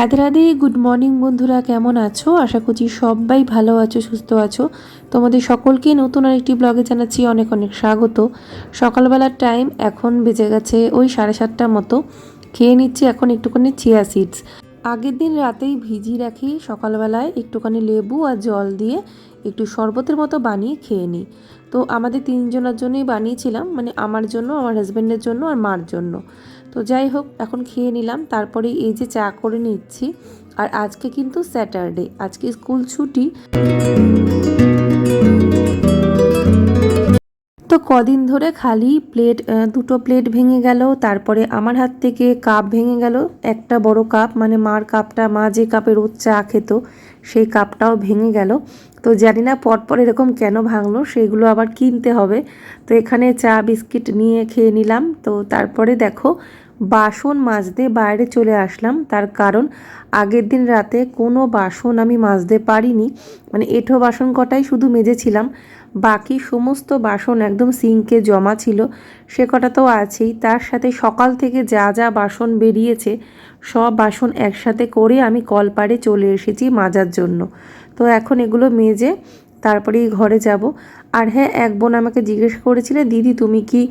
Radhe Radhe good morning বন্ধুরা, কেমন আছো? আশা করছি সবাই ভালো আছো, সুস্থ আছো। তোমাদের সকলকে নতুন আরেকটি ব্লগে জানাচ্ছি অনেক অনেক স্বাগত। সকালবেলার টাইম এখন বেজে গেছে ওই সাড়ে সাতটার মতো। খেয়ে নিচ্ছি এখন একটুখানি চিয়া সিডস আগের দিন রাতেই ভিজিয়ে রাখি, সকালবেলায় একটুখানি লেবু আর জল দিয়ে একটু শরবতের মতো বানিয়ে খেয়ে নিই। তো আমাদের তিনজনের জন্যই বানিয়েছিলাম মানে আমার জন্য, আমার হাজব্যান্ডের জন্য আর মার জন্য। তো যাই হোক, এখন খেয়ে নিলাম। তারপরে এই যে চা করে নিচ্ছি। আর আজকে কিন্তু স্যাটারডে, আজকে স্কুল ছুটি। তো কদিন ধরে খালি প্লেট দুটো প্লেট ভেঙে গেল। তারপরে আমার হাত থেকে কাপ ভেঙে গেল। একটা বড় কাপ মানে মার কাপটা, মা যে কাপে রোজ চা খেত, সেই কাপটাও ভেঙে গেল। তো জানি না পরপর এরকম কেন ভাঙলো, সেগুলো আবার কিনতে হবে। তো এখানে চা, বিস্কিট নিয়ে খেয়ে নিলাম। তো তারপরে দেখো, বাসন মাজতে বাইরে চলে আসলাম। তার কারণ, আগের দিন রাতে কোনো বাসন আমি মাজতে পারিনি। মানে এঁঠো বাসন কটাই শুধু মেজেছিলাম। বাকি সমস্ত বাসন একদম সিঙ্কে জমা ছিল। সে কটা তো আছেই। তার সাথে সকাল থেকে যা যা বাসন বেরিয়েছে, সব বাসন একসাথে করে আমি কলপাড়ে চলে এসেছি মাজার জন্য। তো এখন এগুলো মেজে তারপরেই ঘরে যাব। আর হ্যাঁ এক বোন আমাকে জিজ্ঞেস করেছিলে, দিদি, তুমি কি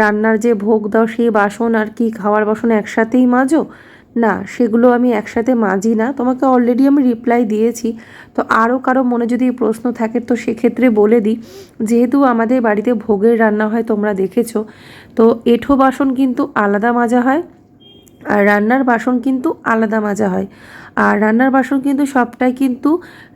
রান্নার যে ভোগ দাও, সেই বাসন আর কি খাওয়ার বাসন একসাথেই মাজো? না, সেগুলো আমি একসাথে মাজি না। তোমাকে অলরেডি আমি রিপ্লাই দিয়েছি। তো আরও কারও মনে যদি প্রশ্ন থাকে, তো সেক্ষেত্রে বলে দিই। যেহেতু আমাদের বাড়িতে ভোগের রান্না হয়, তোমরা দেখেছ, তো এঁঠো বাসন কিন্তু আলাদা মাজা হয় আর রান্নার বাসন কিন্তু আলাদা মাজা হয়। আর রান্নার বাসন কিন্তু সবটাই কিন্তু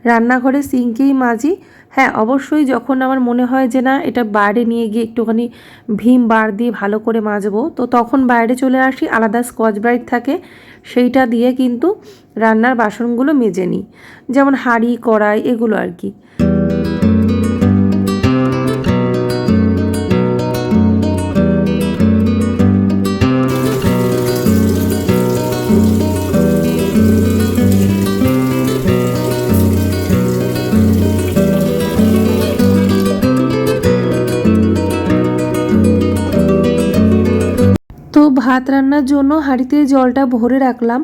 রান্নাঘরে সিঙ্কেই মাজি। হ্যাঁ অবশ্যই যখন আমার মনে হয় যে না, এটা বাইরে নিয়ে গিয়ে একটুখানি ভীম বার দিয়ে ভালো করে মাজবো, তো তখন বাইরে চলে আসি, আলাদা স্কচ ব্রাইট থাকে, সেইটা দিয়ে কিন্তু রান্নার বাসনগুলো মেজে নিই। যেমন হাঁড়ি, কড়াই, এগুলো আর কি। ভাত রান্নার জন্য হাঁড়িতে জলটা ভরে রাখলাম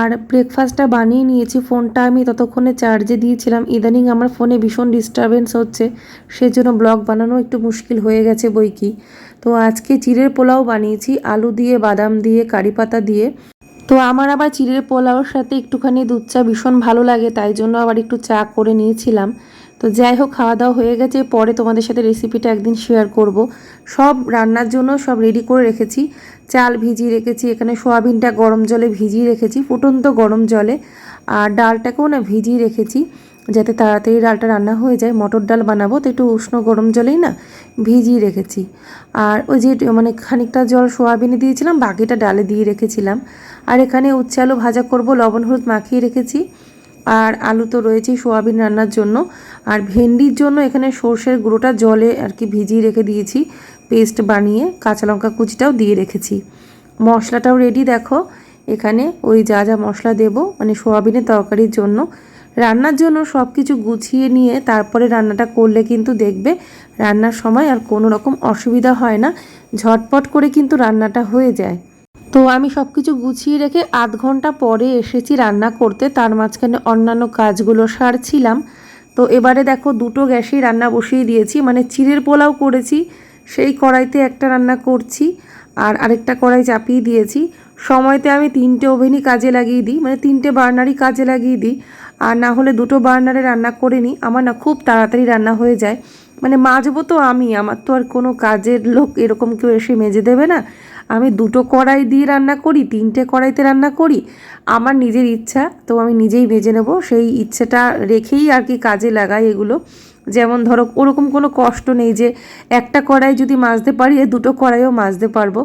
আর ব্রেকফাস্টটা বানিয়ে নিয়েছি। ফোনটা আমি ততক্ষণে চার্জে দিয়েছিলাম। ইদানিং আমার ফোনে ভীষণ ডিস্টারবেন্স হচ্ছে। সেজন্য ব্লগ বানানো একটু মুশকিল হয়ে গেছে বই কি। তো আজকে চিড়ের পোলাও বানিয়েছি। আলু দিয়ে, বাদাম দিয়ে, কারি পাতা দিয়ে। তো আমার আবার চিড়ের পোলাওর সাথে একটুখানি দুধ চা ভীষণ ভালো লাগে, তাই জন্য আবার একটু চা করে নিয়েছিলাম। তো যাই হোক খাওয়া দাওয়া হয়ে গেছে। পরে তোমাদের সাথে রেসিপিটা একদিন শেয়ার করব। সব রান্নার জন্য সব রেডি করে রেখেছি। চাল ভিজিয়ে রেখেছি, এখানে সোয়াবিনটা গরম জলে ভিজিয়ে রেখেছি, ফুটন্ত গরম জলে। আর ডালটাকেও না ভিজিয়ে রেখেছি, যাতে তাড়াতাড়ি ডালটা রান্না হয়ে যায়। মটর ডাল বানাবো, তো একটু উষ্ণ গরম জলেই না ভিজিয়ে রেখেছি। আর ওই যে মানে খানিকটা জল সোয়াবিনে দিয়েছিলাম, বাকিটা ডালে দিয়ে রেখেছিলাম। আর এখানে উচ্ছে আলু ভাজা করব, লবণ হলুদ মাখিয়ে রেখেছি। আর আলু তো রয়েছেই সোয়াবিন রান্নার জন্য। আর ভেন্ডির জন্য এখানে সর্ষের গুঁড়োটা জলে আর কি ভিজিয়ে রেখে দিয়েছি। পেস্ট বানিয়ে কাঁচা লঙ্কা কুচিটাও দিয়ে রেখেছি। মশলাটাও রেডি দেখো। এখানে ওই যা যা মশলা দেব মানে সোয়াবিনের তরকারির জন্য। রান্নার জন্য সব কিছু গুছিয়ে নিয়ে তারপরে রান্নাটা করলে কিন্তু দেখবে রান্নার সময় আর কোনো রকম অসুবিধা হয় না। ঝটপট করে কিন্তু রান্নাটা হয়ে যায়। তো আমি সব কিছু গুছিয়ে রেখে আধ ঘণ্টা পরে এসেছি রান্না করতে, তার মাঝখানে অন্যান্য কাজগুলো সারছিলাম। তো এবারে দেখো দুটো গ্যাসেই রান্না বসিয়ে দিয়েছি মানে চিড়ের পোলাও করেছি, সেই কড়াইতে একটা রান্না করছি, আর আরেকটা কড়াই চাপিয়ে দিয়েছি। সময়তে আমি তিনটে ওভেনই কাজে লাগিয়ে দিই মানে তিনটে বার্নারই কাজে লাগিয়ে দিই, আর না হলে দুটো বার্নারে রান্না করে নিই, আমার না খুব তাড়াতাড়ি রান্না হয়ে যায়। মানে মাজবো তো আমি, আমার তো আর কোনো কাজের লোক এরকম কেউ এসে মেজে দেবে না আমি দুটো কড়াই দিয়ে রান্না করি, তিনটে কড়াইতে রান্না করি, আমার নিজের ইচ্ছা, তো আমি নিজেই বেজে নেব। সেই ইচ্ছেটা রেখেই আর কি কাজে লাগাই এগুলো। যেমন ধরো, ওরকম কোনো কষ্ট নেই যে একটা কড়াই যদি মাজতে পারি দুটো কড়াইও মাজতে পারব।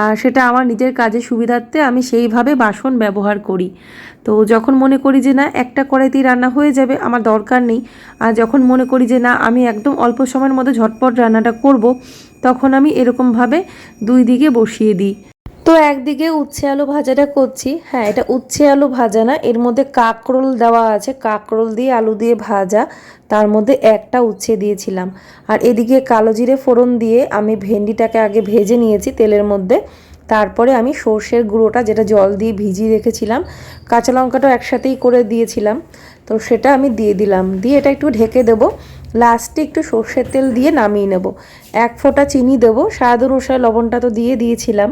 আর সেটা আমার নিজের কাজের সুবিধার্থে আমি সেইভাবে বাসন ব্যবহার করি। তো যখন মনে করি যে না, একটা কড়াইতেই রান্না হয়ে যাবে, আমার দরকার নেই। আর যখন মনে করি যে না, আমি একদম অল্প সময়ের মধ্যে ঝটপট রান্নাটা করব, তখন আমি এরকমভাবে দুই দিকে বসিয়ে দিই। তো একদিকে উচ্ছে আলু ভাজাটা করছি। হ্যাঁ এটা উচ্ছে আলু ভাজা না, এর মধ্যে কাকরোল দেওয়া আছে। কাকরোল দিয়ে আলু দিয়ে ভাজা। তার মধ্যে একটা উচ্ছে দিয়েছিলাম। আর এদিকে কালো জিরে ফোড়ন দিয়ে আমি ভেন্ডিটাকে আগে ভেজে নিয়েছি তেলের মধ্যে। তারপরে আমি সর্ষের গুঁড়োটা, যেটা জল দিয়ে ভিজিয়ে রেখেছিলাম, কাঁচা লঙ্কাটাও একসাথেই করে দিয়েছিলাম। তো সেটা আমি দিয়ে দিলাম। দিয়ে এটা একটু ঢেকে দেবো। লাস্টে একটু সর্ষের তেল দিয়ে নামিয়ে নেব। এক ফোঁটা চিনি দেবো। স্বাদ অনুসারে লবণটা তো দিয়ে দিয়েছিলাম।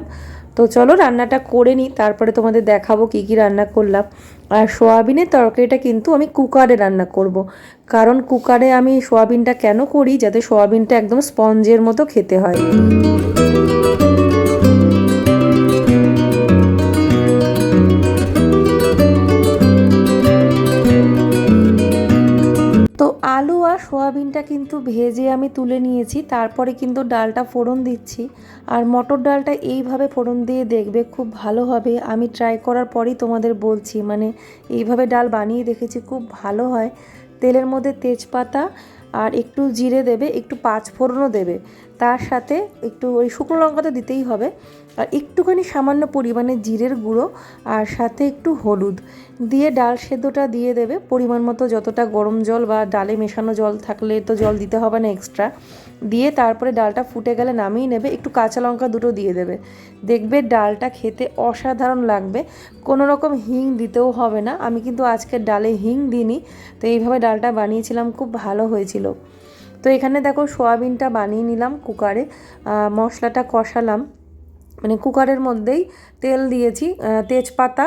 তো চলো রান্নাটা করে নিই, তারপরে তোমাদের দেখাবো কি কি রান্না করলাম। আর সোয়াবিনের তরকারিটা কিন্তু আমি কুকারে রান্না করব। কারণ কুকারে আমি সোয়াবিনটা কেন করি? যাতে সোয়াবিনটা একদম স্পঞ্জের মতো খেতে হয়। সোয়াবিনটা কিন্তু ভেজে আমি তুলে নিয়েছি, তারপরে কিন্তু ডালটা ফোড়ন দিচ্ছি। আর মটর ডালটা এইভাবে ফোড়ন দিয়ে দেখবে খুব ভালো হবে। আমি ট্রাই করার পরই তোমাদের বলছি মানে এইভাবে ডাল বানিয়ে দেখেছি, খুব ভালো হয়। তেলের মধ্যে তেজপাতা আর একটু জিরে দেবে, একটু পাঁচ ফোড়নও দেবে। তার সাথে একটু ওই শুকনো লঙ্কা তো দিতেই হবে। আর একটুখানি সামান্য পরিমাণে জিরের গুঁড়ো আর সাথে একটু হলুদ। দিয়ে ডাল সেদ্ধটা দিয়ে দেবে। পরিমাণ মতো যতটা গরম জল বা ডালে মেশানো জল থাকলে তো জল দিতে হবে না এক্সট্রা দিয়ে তারপরে ডালটা ফুটে গেলে নামিয়ে নেবে, একটু কাঁচা লঙ্কা দুটো দিয়ে দেবে। দেখবে ডালটা খেতে অসাধারণ লাগবে। কোনো রকম হিং দিতেও হবে না। আমি কিন্তু আজকে ডালে হিং দিইনি, তো এইভাবে ডালটা বানিয়েছিলাম, খুব ভালো হয়েছিল। তো এখানে দেখো সোয়াবিনটা বানিয়ে নিলাম কুকারে। মশলাটা কষালাম। মানে কুকারের মধ্যেই তেল দিয়েছি তেজপাতা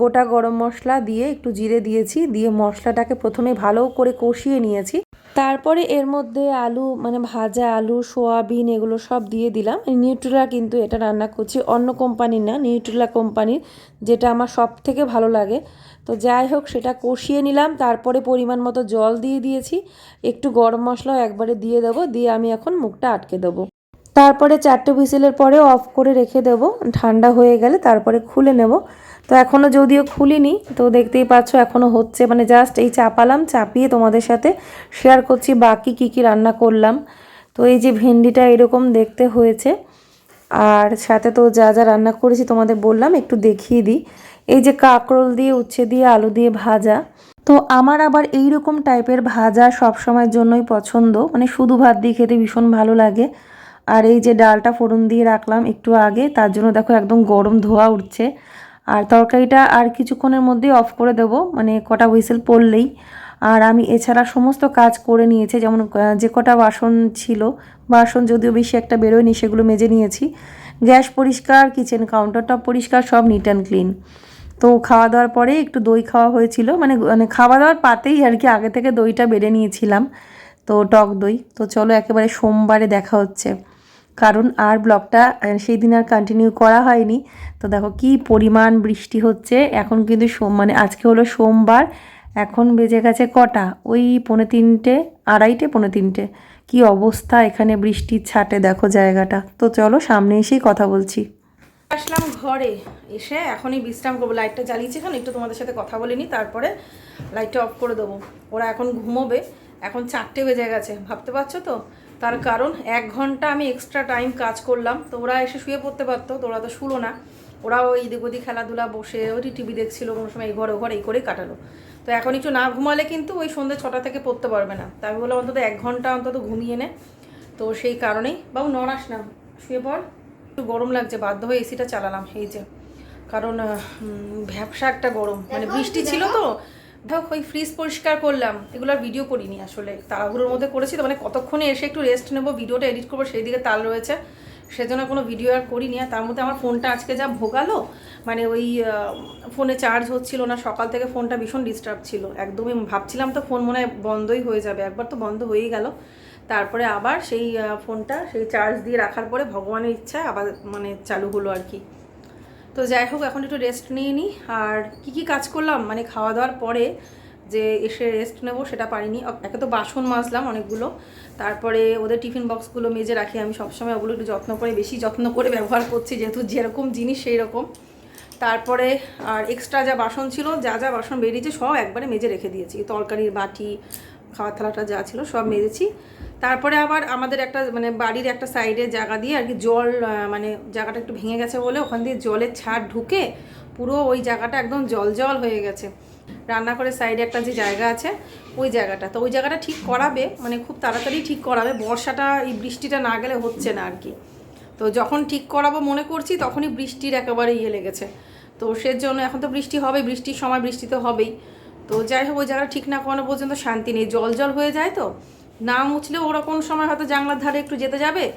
গোটা গরম মশলা দিয়ে একটু জিরে দিয়েছি, দিয়ে মশলাটাকে প্রথমে ভালো করে কষিয়ে নিয়েছি। তারপরে এর মধ্যে আলু মানে ভাজা আলু, সোয়াবিন এগুলো সব দিয়ে দিলাম। নিউট্রেলা কিন্তু এটা রান্না করছি, অন্য কোম্পানির না, নিউট্রেলা কোম্পানির যেটা আমার সব থেকে ভালো লাগে। তো যাই হোক, সেটা কষিয়ে নিলাম, তারপরে পরিমাণ মতো জল দিয়ে দিয়েছি। একটু গরম মশলাও একবারে দিয়ে দেবো, দিয়ে আমি এখন মুখটা আটকে দেবো। তারপরে চারটে হুইসেলের পরে অফ করে রেখে দেবো, ঠান্ডা হয়ে গেলে তারপরে খুলে নেব। তো এখনও যদিও খুলিনি, তো দেখতেই পাচ্ছ এখনও হচ্ছে। মানে জাস্ট এই চাপালাম, চাপিয়ে তোমাদের সাথে শেয়ার করছি বাকি কি কি রান্না করলাম। তো এই যে ভেন্ডিটা এরকম দেখতে হয়েছে। আর সাথে তো যা যা রান্না করেছি তোমাদের বললাম, একটু দেখিয়ে দিই। এই যে কাঁকরোল দিয়ে, উচ্ছে দিয়ে, আলু দিয়ে ভাজা। তো আমার আবার এই রকম টাইপের ভাজা সব সময়ের জন্যই পছন্দ। মানে শুধু ভাত দিয়ে খেতে ভীষণ ভালো লাগে। আর এই যে ডালটা ফোড়ন দিয়ে রাখলাম একটু আগে, তার জন্য দেখো একদম গরম ধোয়া উঠছে। আর তরকারিটা আর কিছুক্ষণের মধ্যেই অফ করে দেবো মানে কটা হুইসেল পড়লেই। আর আমি এছাড়া সমস্ত কাজ করে নিয়েছি, যেমন যে কটা বাসন ছিল, বাসন যদিও বেশি একটা বেরোয়নি, সেগুলো মেজে নিয়েছি। গ্যাস পরিষ্কার কিচেন কাউন্টারটপ পরিষ্কার, সব নিট অ্যান্ড ক্লিন তো খাওয়া দাওয়ার পরে একটু দই খাওয়া হয়েছিল মানে মানে খাওয়া দাওয়ার পাতেই আর কি আগে থেকে দইটা বেড়ে নিয়েছিলাম। তো টক দই, তো চলো একেবারে সোমবারে দেখা হচ্ছে। কারণ আর ব্লগটা সেই দিন আর কন্টিনিউ করা হয়নি। তো দেখো কি পরিমাণ বৃষ্টি হচ্ছে। এখন কিন্তু সোম মানে আজকে হলো সোমবার, এখন বেজে গেছে কটা? ওই পৌনে তিনটে, আড়াইটে, পৌনে তিনটে। কি অবস্থা এখানে বৃষ্টির ছাটে, দেখো জায়গাটা। তো চলো সামনে এসেই কথা বলছি। আসলাম ঘরে, এসে এখনই বিশ্রাম করব। লাইটটা জ্বালিয়েছি এখন, একটু তোমাদের সাথে কথা বলে নিই, তারপরে লাইটটা অফ করে দেবো। ওরা এখন ঘুমোবে, এখন চারটে বেজে গেছে। ভাবতে পারছ তো? তার কারণ এক ঘণ্টা আমি এক্সট্রা টাইম কাজ করলাম। তো ওরা এসে শুয়ে পড়তে পারতো তো ওরা তো শুলো না। ওরা ওই এদিক ওদিক খেলাধুলা বসে ওই টিভি দেখছিল কোনো সময় এই ঘরে ও ঘর এই করেই কাটালো। তো এখন একটু না ঘুমালে কিন্তু ওই সন্ধ্যে ছটা থেকে পড়তে পারবে না। তাই বলে অন্তত এক ঘণ্টা অন্তত ঘুমিয়ে নে। তো সেই কারণেই বাবু নড়াস না শুয়ে পড়। একটু গরম লাগছে বাধ্য হয়ে এসিটা চালালাম এই যে। কারণ ভ্যাবসা একটা গরম। মানে বৃষ্টি ছিল তো ধর ওই ফ্রিজ পরিষ্কার করলাম। এগুলোর ভিডিও করিনি আসলে। তাড়াহুড়োর মধ্যে করেছি তো মানে কতক্ষণে এসে একটু রেস্ট নেব ভিডিওটা এডিট করব সেই দিকে তাল রয়েছে। সেজন্য কোনো ভিডিও আর করিনি। আর তার মধ্যে আমার ফোনটা আজকে যা ভোগালো মানে ওই ফোনে চার্জ হচ্ছিল না, সকাল থেকে ফোনটা ভীষণ ডিস্টার্ব ছিল। একদমই ভাবছিলাম তো ফোন মনে হয় বন্ধই হয়ে যাবে। একবার তো বন্ধ হয়েই গেল। তারপরে আবার সেই ফোনটা সেই চার্জ দিয়ে রাখার পরে ভগবানের ইচ্ছায় আবার মানে চালু হলো আর কি। তো যাই হোক, এখন একটু রেস্ট নিয়ে নিই আর কি কি কাজ করলাম? মানে খাওয়া দাওয়ার পরে যে এসে রেস্ট নেব সেটা পারিনি। একে তো বাসন মাজলাম অনেকগুলো। তারপরে ওদের টিফিন বক্সগুলো মেজে রাখি। আমি সবসময় ওগুলো একটু যত্ন করে, বেশি যত্ন করে ব্যবহার করছি, যেহেতু যেরকম জিনিস সেই রকম তারপরে আর এক্সট্রা যা বাসন ছিল, যা যা বাসন বেরিয়েছে, সব একবারে মেজে রেখে দিয়েছি। তরকারির বাটি, খাওয়ার থালাটা যা ছিল, সব মেজেছি। তারপরে আবার আমাদের একটা মানে বাড়ির একটা সাইডে জায়গা দিয়ে আর কি জল মানে জায়গাটা একটু ভেঙে গেছে বলে ওখান দিয়ে জলের ছাড় ঢুকে পুরো ওই জায়গাটা একদম জল জল হয়ে গেছে। রান্না করে সাইডে একটা যে জায়গা আছে, ওই জায়গাটা। তো ওই জায়গাটা ঠিক করাবে মানে খুব তাড়াতাড়ি ঠিক করাবে, বর্ষাটা, এই বৃষ্টিটা না গেলে হচ্ছে না আর কি। তো যখন ঠিক করাবো মনে করছি, তখনই বৃষ্টির একেবারে ইয়ে লেগেছে। তো সেজন্য এখন তো বৃষ্টি হবে, বৃষ্টির সময় বৃষ্টি তো হবেই। তো যাই হোক, ওই জায়গা ঠিক না করানো পর্যন্ত শান্তি নেই। জল জল হয়ে যায় তো। না মুছলে ওরা কোন সময় হয়তো জানলার ধারে একটু যেতে যাবে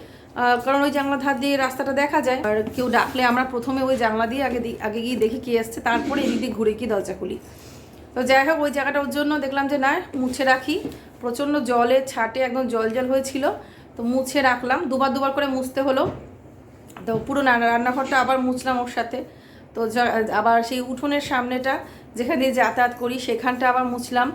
কারণ ওই জানলার ধার দিয়ে রাস্তাটা দেখা যায়। আর কেউ ডাকলে আমরা প্রথমে ওই জানলা দিয়ে আগে আগে গিয়ে দেখি কে আসছে তারপরে এদিক দিয়ে ঘুরে গিয়ে দরজা খুলি। তো যাই হোক, ওই জায়গাটা ওর জন্য দেখলাম যে না, মুছে রাখি। প্রচণ্ড জলের ছাটে একদম জল জল হয়েছিল, তো মুছে রাখলাম। দুবার দুবার করে মুছতে হলো। তো পুরো রান্না- রান্নাঘরটা আবার মুছলাম ওর সাথে। তো আবার সেই উঠোনের সামনেটা যেখানে যাতায়াত করি, সেখানটা আবার মুছলাম।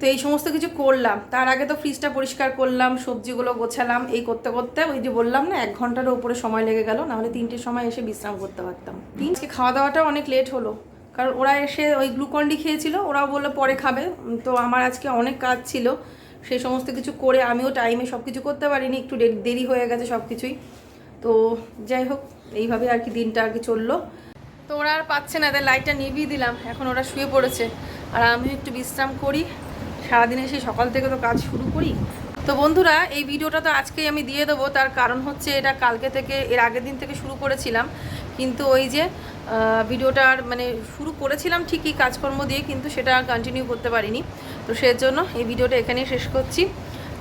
তো এই সমস্ত কিছু করলাম। তার আগে তো ফ্রিজটা পরিষ্কার করলাম, সবজিগুলো গোছালাম, এই করতে করতে ওই যে বললাম না, এক ঘণ্টার উপরে সময় লেগে গেল, নাহলে তিনটের সময় এসে বিশ্রাম করতে পারতাম। তিনকে খাওয়া দাওয়াটা অনেক লেট হলো, কারণ ওরা এসে ওই গ্লুকন্ডি খেয়েছিল, ওরাও বলল পরে খাবে। তো আমার আজকে অনেক কাজ ছিল সেই সমস্ত কিছু করে আমিও টাইমে সব কিছু করতে পারিনি, একটু দেরি হয়ে গেছে সব কিছুই তো যাই হোক, এইভাবে আর কি দিনটা আর কি চলল। তো ওরা আর পাচ্ছে না তাই লাইটটা নিভিয়ে দিলাম, এখন ওরা শুয়ে পড়েছে। আর আমিও একটু বিশ্রাম করি। সারাদিনে সেই সকাল থেকে তো কাজ শুরু করি। তো বন্ধুরা এই ভিডিওটা তো আজকেই আমি দিয়ে দেবো। তার কারণ হচ্ছে এটা কালকে থেকে এর আগের দিন থেকে শুরু করেছিলাম। কিন্তু ওই যে আহ, ভিডিওটা আর মানে শুরু করেছিলাম ঠিকই কাজকর্ম দিয়ে কিন্তু সেটা কন্টিনিউ করতে পারিনি। তো সেজন্য এই ভিডিওটা এখানেই শেষ করছি।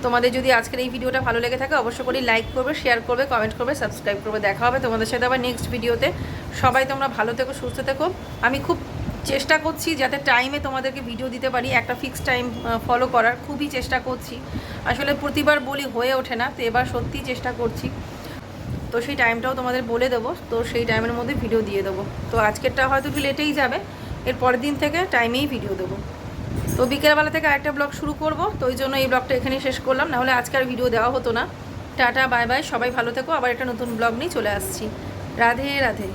তোমাদের যদি আজকের এই ভিডিওটা ভালো লেগে থাকে অবশ্যই করি লাইক করবে শেয়ার করবে কমেন্ট করবে সাবস্ক্রাইব করবে। দেখা হবে তোমাদের সাথে আবার নেক্সট ভিডিওতে সবাই তোমরা ভালো থেকো সুস্থ থেকো। আমি খুব চেষ্টা করছি যাতে টাইমে তোমাদেরকে ভিডিও দিতে পারি, একটা ফিক্সড টাইম ফলো করার। খুবই চেষ্টা করছি। আসলে প্রতিবার বলি হয়ে ওঠে না, তো এবার সত্যিই চেষ্টা করছি। তো সেই টাইমটাও তোমাদের বলে দেবো, তো সেই টাইমের মধ্যে ভিডিও দিয়ে দেবো। তো আজকেরটা হয়তো একটু লেটেই যাবে, এর পরের দিন থেকে টাইমেই ভিডিও দেবো। তো বিকেলবেলা থেকে আরেকটা ব্লগ শুরু করব, তো ওই জন্য এই ব্লগটা এখানেই শেষ করলাম। নাহলে আজকে আর ভিডিও দেওয়া হতো না। টাটা বাই বাই সবাই ভালো থেকো। আবার একটা নতুন ব্লগ নিয়ে চলে আসছি। রাধে রাধে।